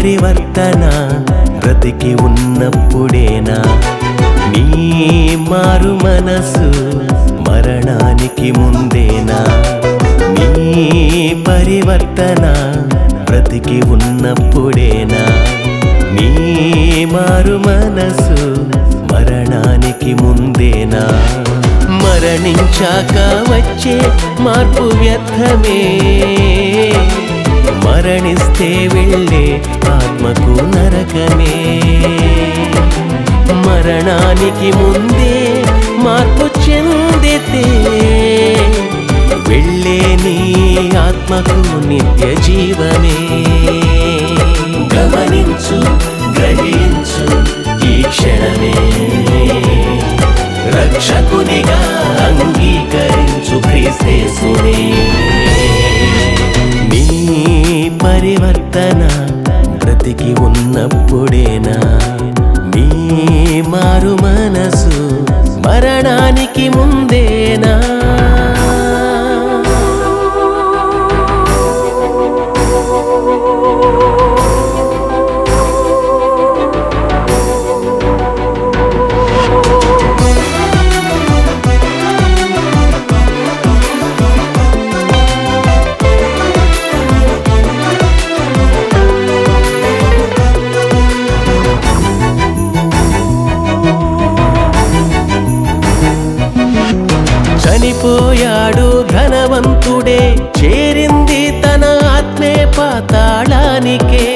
పరివర్తన బ్రతికి ఉన్నప్పుడేనా? నీ మారు మనసు మరణానికి ముందేనా? నీ పరివర్తన బ్రతికి ఉన్నప్పుడేనా? నీ మారు మనసు మరణానికి ముందేనా? మరణించాక వచ్చే మార్పు వ్యర్థమే. మరణిస్తే వెళ్ళే ఆత్మకు నరకమే. మరణానికి ముందే మార్పు చెందితే వెళ్ళే నీ ఆత్మకు నిత్య జీవమే. గమనించు గ్రహించు ఈ క్షణమే. రక్షకునిగా అంగీకరించు క్రీస్తేసునే. తన బ్రతికి ఉన్నప్పుడేనా? నీ మారు మనసు మరణానికి ముందే చనిపోయాడు ధనవంతుడే చేరింది తన ఆత్మే పాతాళానికే.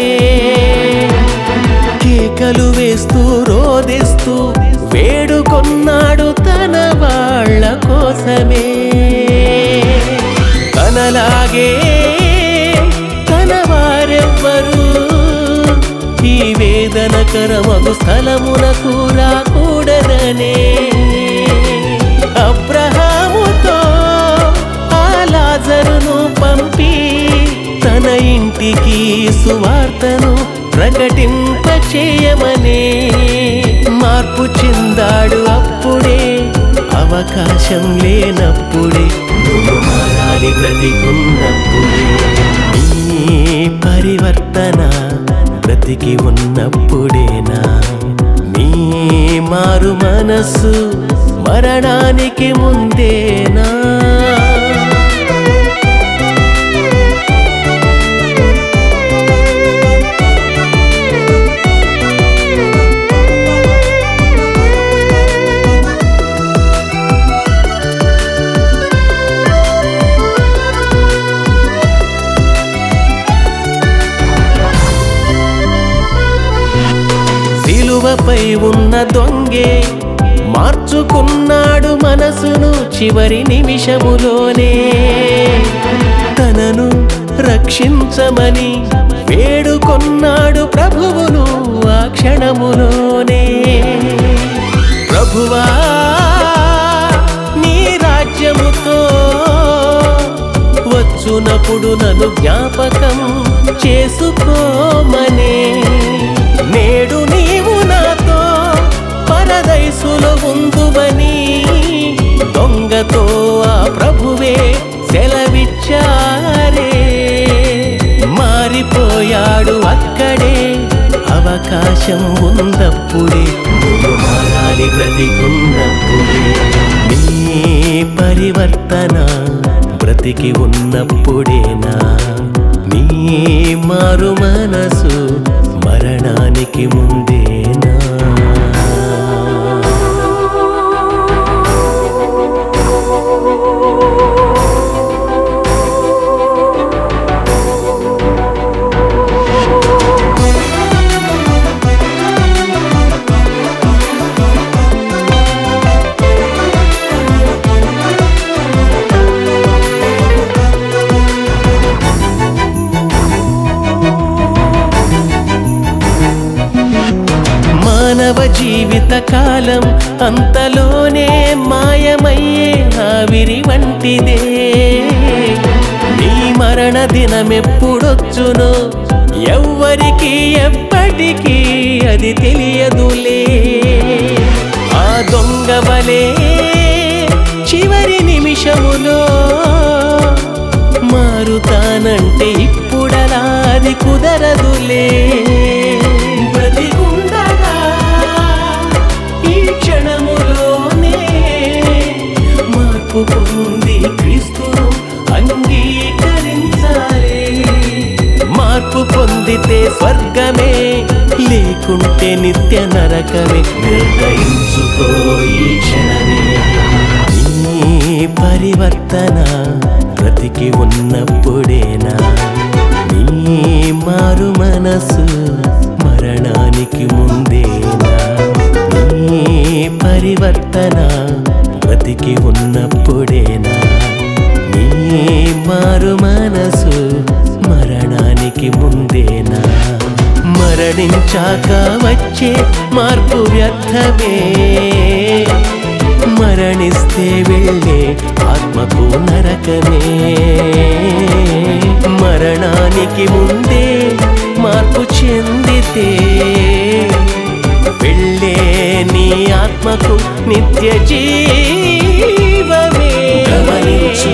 కేకలు వేస్తూ రోదిస్తూ వేడుకొన్నాడు తన వాళ్ళ కోసమే. తనలాగే తన వారెవ్వరు ఈ వేదనకరమగు స్థలమునకు రాకూడదనే. అబ్రహా పంపి తన ఇంటికి సువార్తను ప్రకటింపచేయమనే మార్పు చెందాడు అప్పుడే అవకాశం లేనప్పుడే. మారాలి బ్రతికున్నప్పుడే. పరివర్తన బ్రతికి ఉన్నప్పుడేనా? నీ మారు మనసు మరణానికి ముందేనా? సిలువపై ఉన్న దొంగే మార్చుకున్నాడు మనసును చివరి నిమిషములోనే. తనను రక్షించమని వేడుకొన్నాడు ప్రభువును ఆ క్షణములోనే. ప్రభువా నీ రాజ్యముతో వచ్చునప్పుడు నన్ను జ్ఞాపకం చేసుకోమనే. నేడు దొంగతో ఆ ప్రభువే సెలవిచ్చారే. మారిపోయాడు అక్కడే అవకాశం ఉందప్పుడే మారాలి బ్రతికున్నప్పుడే. మీ పరివర్తన బ్రతికి ఉన్నప్పుడేనా? మీ మారు మనసు మరణానికి ముందే. జీవితకాలం జీవిత కాలం అంతలోనే మాయమయ్యే ఆవిరి వంటిదే. నీ మరణ దినమెప్పుడొచ్చునో ఎవ్వరికి ఎప్పటికీ అది తెలియదులే. ఆ దొంగవలే చివరి నిమిషములో మారుతానంటే ఇప్పుడలా అది కుదరదులే. స్వర్గమే లేకుంటే నిత్య నరకమే. నీ పరివర్తన బ్రతికి ఉన్నప్పుడేనా? నీ మరణించాక వచ్చే మార్పు వ్యర్థమే. మరణిస్తే వెళ్ళే ఆత్మకు నరకమే. మరణానికి ముందే మార్పు చెందితే వెళ్ళే నీ ఆత్మకు నిత్య జీవమే. గమనించు